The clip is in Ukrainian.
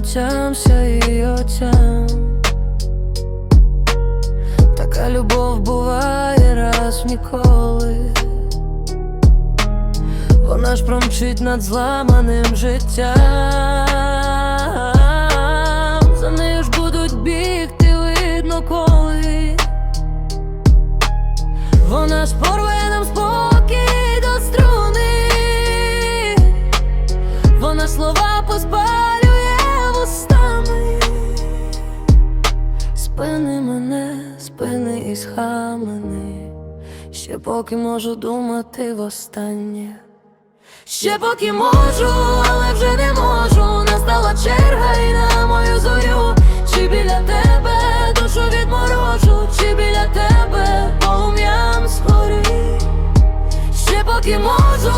очам, вся її очам. Така любов буває раз ніколи. Вона ж промчить над зламаним життям. За нею ж будуть бігти, видно коли. Вона ж порве нам спокій до струни. Вона слова поспалює Спини мене, спини і схамени. Ще поки можу думати востаннє. Ще поки можу, але вже не можу. Настала черга і на мою зорю. Чи біля тебе душу відморожу, чи біля тебе полум'ям згорі. Ще поки можу,